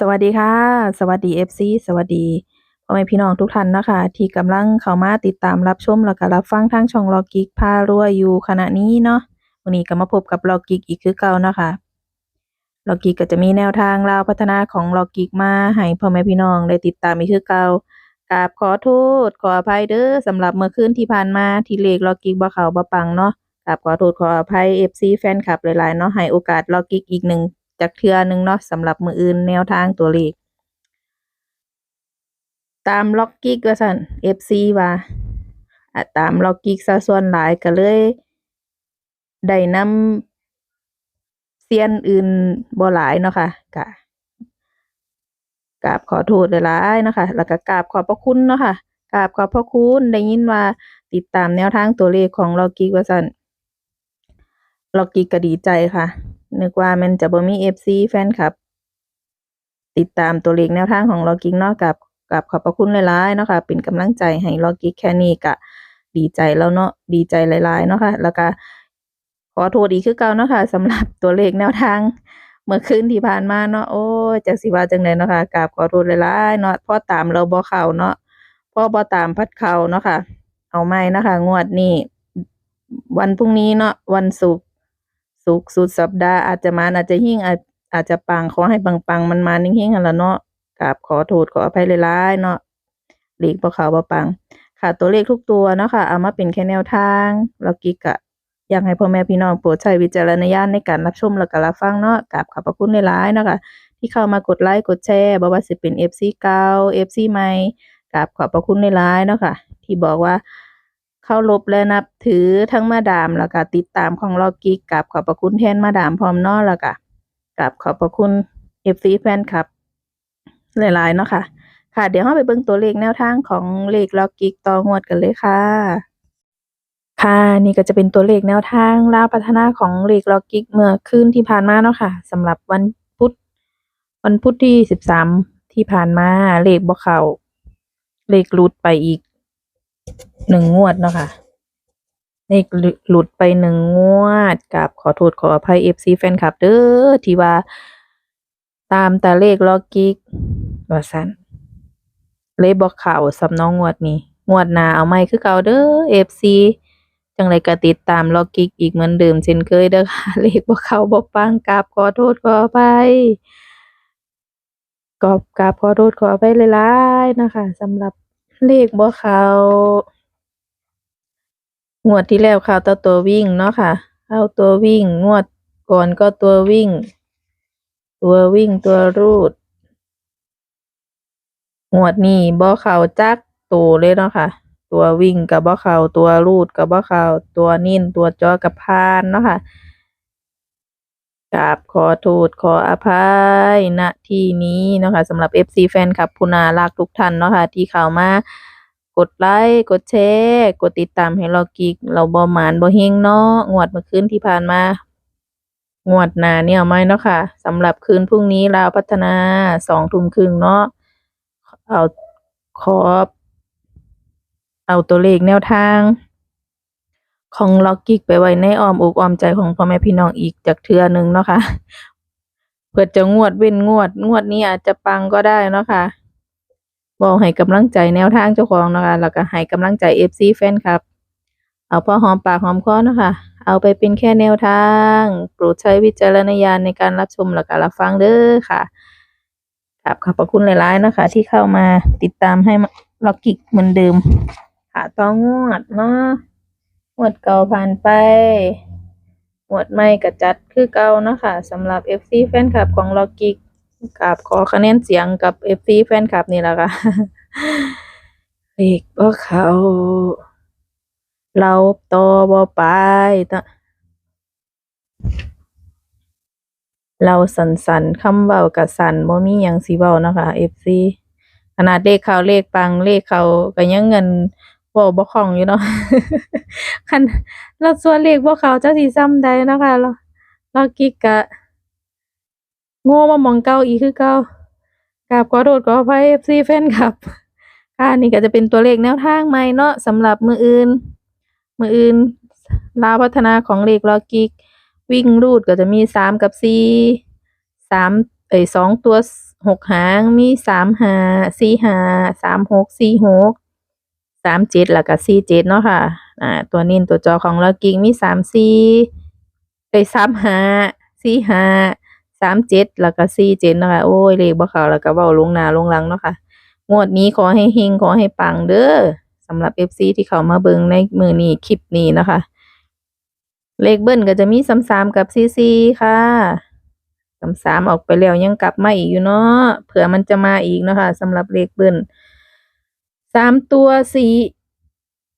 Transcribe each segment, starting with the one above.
สวัสดีค่ะ สวัสดี FC สวัสดีพ่อแม่พี่น้องทุกท่านนะคะ ที่กำลังเข้ามาติดตามรับชมแล้วก็รับฟังทางช่องล็อกกิกพารวยอยู่ขณะนี้เนาะวันนี้ก็มาพบกับล็อกกิกอีกคือเก่านะคะล็อกกิกก็จะมีแนวทางราวพัฒนาของล็อกกิกมาให้พ่อแม่พี่น้องได้ติดตามอีกคือเก่ากราบขอโทษขออภัยเด้อสำหรับเมื่อคืนที่ผ่านมาที่เลขล็อกกิกบ่เข้าบ่ปังเนาะกราบขอโทษขออภัย FC แฟนคลับหลายๆเนาะให้โอกาสล็อกกิกอีกหนึ่ง จากเทื่อหนึงเนาะสำหรับมืออื่นแนวทางตัวเลขตามล็อกกิกว่าซั่น FC ว่าตามล็อกกิกซะส่วนหลายก็เลยได้นำเซียนอื่นบ่หลายเนาะค่ะก็กราบขอโทษหลายๆนะคะแล้วก็กราบขอบพระคุณเนาะค่ะกราบขอบพระคุณได้ยินว่าติดตามแนวทางตัวเลขของล็อกกิกว่าซั่นล็อกกิกก็ดีใจค่ะ นึกว่ามันจะบ่มี FC แฟนคลับ ติดตามตัวเลขแนวทางของลอกิกเนาะกับกับขอบพระคุณหลายๆเนาะค่ะเป็นกำลังใจให้ลอกิกแค่นี้ก็ดีใจแล้วเนาะดีใจหลายๆเนาะค่ะแล้วก็ขอโทษอีกคือเก่าเนาะค่ะสำหรับตัวเลขแนวทางเมื่อคืนที่ผ่านมาเนาะโอ้ยจักสิว่าจังไดเนาะค่ะกราบขอโทษหลายๆเนาะพราะตามเราบ่เข้าเนาะพราะบ่ตามพัดเข้าเนาะค่ะ เอาใหม่นะคะงวดนี้วันพรุ่งนี้เนาะวันศุกร์ ศุกสุดสัปดาห์อาจจะมาอาจจะหิ้งอาจอาจจะปังขอให้ปังๆมันมานิ่งหั่นล่ะเนาะกราบขอโทษขออภัยหลายๆเนาะเลขบ่เขาบ่ปัง ค่ะตัวเลขทุกตัวเนาะค่ะเอามาเป็นแค่แนวทางแล้วกิกก็อยากให้พ่อแม่พี่น้องโปรดใช้วิจารณญาณในการรับชมแล้วก็รับฟังเนาะกราบขอบพระคุณหลายๆเนาะค่ะที่เข้ามากดไลค์กดแชร์บ่ว่าสิเป็น FC เก่า FC ใหม่กราบขอบพระคุณหลายๆเนาะค่ะที่บอกว่า เคารพและนับถือทั้งมาดามแล้วก็ติดตามของล็อกกิกกราบขอบพระคุณแทนมาดามพร้อมนาะแล้วก็กราบขอบพระคุณ FC แฟนคลับ หลายๆเนาะค่ะ ค่ะเดี๋ยวเราไปเบิ่งตัวเลขแนวทางของเลขล็อกกิกต่องวดกันเลยค่ะ ค่ะนี่ก็จะเป็นตัวเลขแนวทางราพัฒนาของเลขล็อกกิกเมื่อคืนที่ผ่านมาเนาะค่ะสำหรับวันพุธวันพุธที่สิบสามที่ผ่านมาเลขบ่เขาเลขหลุดไปอีก หนึ่งงวดเนาะค่ะเลขหลุดไปหนึ่งงวดกับขอโทษขออภัย FC แฟนคลับเด้อที่ว่า ตามแต่เลขล็อกกิกว่าซันเลยบ่เข้าวสำนาะงงวดนี้ งวดหน้าเอาใหม่คือเก่าเด้อ FC จังไดก็ติดตามล็อกกิกอีกเหมือนเดิมเช่นเคยเด้อค่ะเลขบ่เข้าบ่ปังกราบขอโทษขออภัยก็กราบขอโทษขออภัยหลายๆนะคะสำหรับ เลขบ่เขางวดที่แล้วเข้าแต่ตัววิ่งเนาะค่ะเข้าตัววิ่งงวดก่อนก็ตัววิ่ง ตัววิ่งตัวรูด งวดนี้บ่เข้าจักตัวเลยเนาะค่ะ ตัววิ่งก็บ่เข้าตัวรูดก็บ่เข้าตัวนิ่นตัวจอก็ผ่านเนาะค่ะ กราบขอโทษขออภัยณที่นี้เนาะค่ะสำหรับ FC แฟนคลับผู้น่ารักทุกท่านเนาะค่ะที่เข้ามากดไลค์กดแชร์กดติดตามให้ล็อกกิกเราบ่หมานบ่เฮงเนาะงวดเมื่อคืนที่ผ่านมางวดหนาเนี่ยเอาไหมเนาะค่ะสำหรับคืนพรุ่งนี้ลาวพัฒนาสองทุ่มครึ่งเนาะเอาขอเอาตัวเลขแนวทาง ของล็อกกิกไปไว้ในอ้อมอกอ้อมใจของพ่อแม่พี่น้องอีกจากเทือหนึ่งเนาะค่ะเพื่อจะงวดเว้นงวด งวดนี้อาจจะปังก็ได้เนาะค่ะบอกให้กำลังใจแนวทางเจ้าของเนาะค่ะแล้วก็ให้กำลังใจ FC แฟนคลับ เอาพอหอมปากหอมคอเนาะค่ะเอาไปเป็นแค่แนวทาง โปรดใช้วิจารณญาณในการรับชมแล้วก็รับฟังเด้อค่ะครับขอบพระคุณหลายๆเนาะคะ ที่เข้ามาติดตามให้ล็อกกิกเหมือนเดิมค่ะต้องงวดเนาะ งวดเก่าผ่านไปงวดใหม่ก็จัดคือเก่านะค่ะสำหรับ FC แฟนคลับของล็อกกิกกับขอคะแนนเสียงกับ FC แฟนคลับนี่แหละค่ะเลขบ่เขา เราต่อบ่ไปตะเราสั่นคำเว้าก็สั่นบ่มีหยังสิเว้านะคะ FC ขนาดเลขเขาเลขปังเลขเขาก็ยังเงิน เว้าบ่คล่องอยู่เนาะคันแล้วส่วนเลขบ่เข้าจักสิส่ำใดเนาะค่ะเราเรากิกก็โง่มาหมองเก่าอีกคือเก่ากราบขอโทษขออภัย FC แฟนคลับค่ะนี่ก็จะเป็นตัวเลขแนวทางใหม่เนาะสำหรับมืออื่น มืออื่นลาวพัฒนาของเลขลอกกิก วิ่งรูดก็จะมีสามกับสี่สามเอ้ยสองตัวหกหางมีสามหาสี่หาสามหกสี่หก สามเจ็ดแล้วก็สี่เจ็ดเนาะค่ะ อ่า ตัวนินตัวจอของเรากิ่งมีสามสี่ไปสามห้าสี่ห้าสามเจ็ดแล้วก็สี่เจ็ดเนาะคะโอ้ยเลขบ่เข้าแล้วก็เว้าลงหนาลงหลังเนาะค่ะ งวดนี้ขอให้เฮงขอให้ปังเด้อสำหรับ FC ที่เขามาเบิงในมือนี้คลิปนี้นะคะ เลขเบิ้ลก็จะมีซ้ำๆกับซีซีค่ะซ้ำๆออกไปแล้วยังกลับมาอีกอยู่เนาะเผื่อมันจะมาอีกเนาะคะสำหรับเลขเบิ้ล สามตัวสี่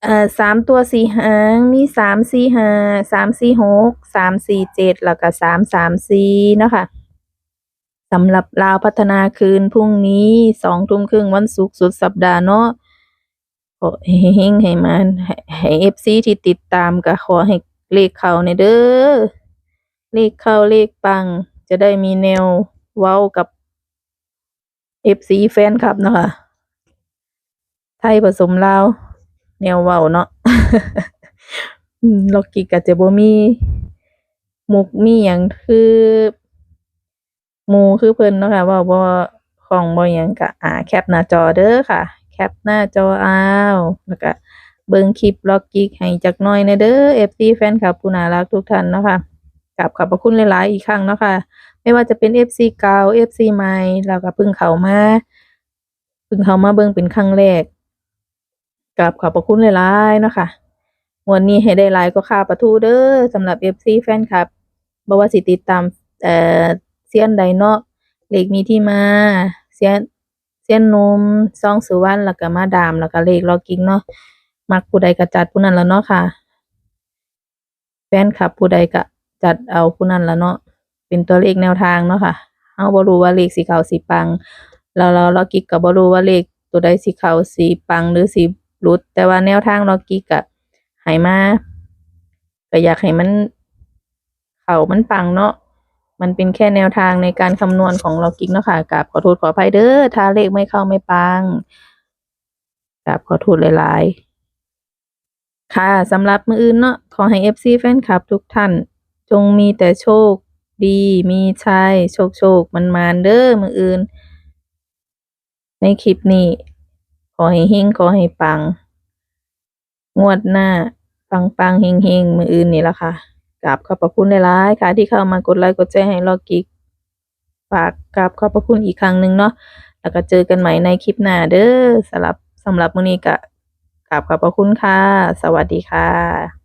เอ่อสามตัวสี่หางมีสามสี่ห้าสามสี่หกสามสี่เจ็ดแล้วก็สามสามสี่เนาะค่ะสำหรับลาวพัฒนาคืนพรุ่งนี้สองทุ่มครึ่งวันศุกร์สุดสัปดาห์เนาะขอให้เฮงให้มันให้เอฟซีที่ติดตามก็ขอให้เลขเข้าในเด้อเลขเข้าเลขปัง จะได้มีแนวเว้ากับเอฟซีแฟนคลับนะคะ ไทยผสมลาวแนวเว้าเนาะล็อกกี้ก็จะบ่มีมุกมีหยังคือหมูคือเพิ่นเนาะค่ะว้าบ่คล่องบ่หยังก็อ่าแคปหน้าจอเด้อค่ะ แคปหน้าจอเอาแล้วก็เบิ่งคลิปล็อกกิกให้จักหน่อยแหน่เด้อ FC แฟนคลับผู้น่ารักทุกท่านเนาะค่ะกราบขอบพระคุณหลาย ๆ อีกครั้งเนาะค่ะ ไม่ว่าจะเป็น FC เก่า FC ใหม่ แล้วก็เพิ่งเข้ามาเพิ่งเข้ามาเบิ่งเป็นครั้งแรก กราบขอบพระคุณหลายๆเนาะค่ะงวดนี้ให้ได้หลายก็ค่าประตูเด้อสำหรับ FC แฟนคลับบ่ว่าสิติดตามเอ่อเซียนใดเนาะเลขมีที่มาเซียนเซียนนมซองสุวรรณแล้วก็มาดามแล้วก็เลขลอกิ้งเนาะมักผู้ใดก็จัดผู้นั้นและเนาะค่ะ แฟนคลับผู้ใดก็จัดเอาผู้นั้นและเนาะเป็นตัวเลขแนวทางเนาะค่ะเฮาบ่รู้ว่าเลขสิเข้าสิปังแล้วเราลอกิกก็บ่รู้ว่าเลขตัวใดสิเข้าสิปังหรือสิ หลุด แต่ว่าแนวทางลอกิกก็ให้มาก็อยากให้มันเข้ามันปังเนาะมันเป็นแค่แนวทางในการคำนวณของเรากิกเนาะค่ะกับขอโทษขออภัยเด้อถ้าเลขไม่เข้าไม่ปังกับขอโทษหลายๆ ค่ะสำหรับมืออื่นเนาะขอให้ FC แฟนคลับทุกท่าน จงมีแต่โชคดีมีชัยโชคโชคมันมานเด้อมืออื่น ในคลิปนี้ ขอให้เฮงขอให้ปัง งวดหน้า ปังปังเฮงเฮงมืออื่นนี่ละค่ะกราบขอบพระคุณหลายๆค่ะ ที่เข้ามากดไลค์กดแชร์ให้ลอกิกฝากกราบขอบพระคุณอีกครั้งหนึ่งเนาะแล้วก็เจอกันใหม่ในคลิปหน้าเด้อสำหรับสำหรับมื้อนี้ก็กราบขอบพระคุณค่ะ สวัสดีค่ะ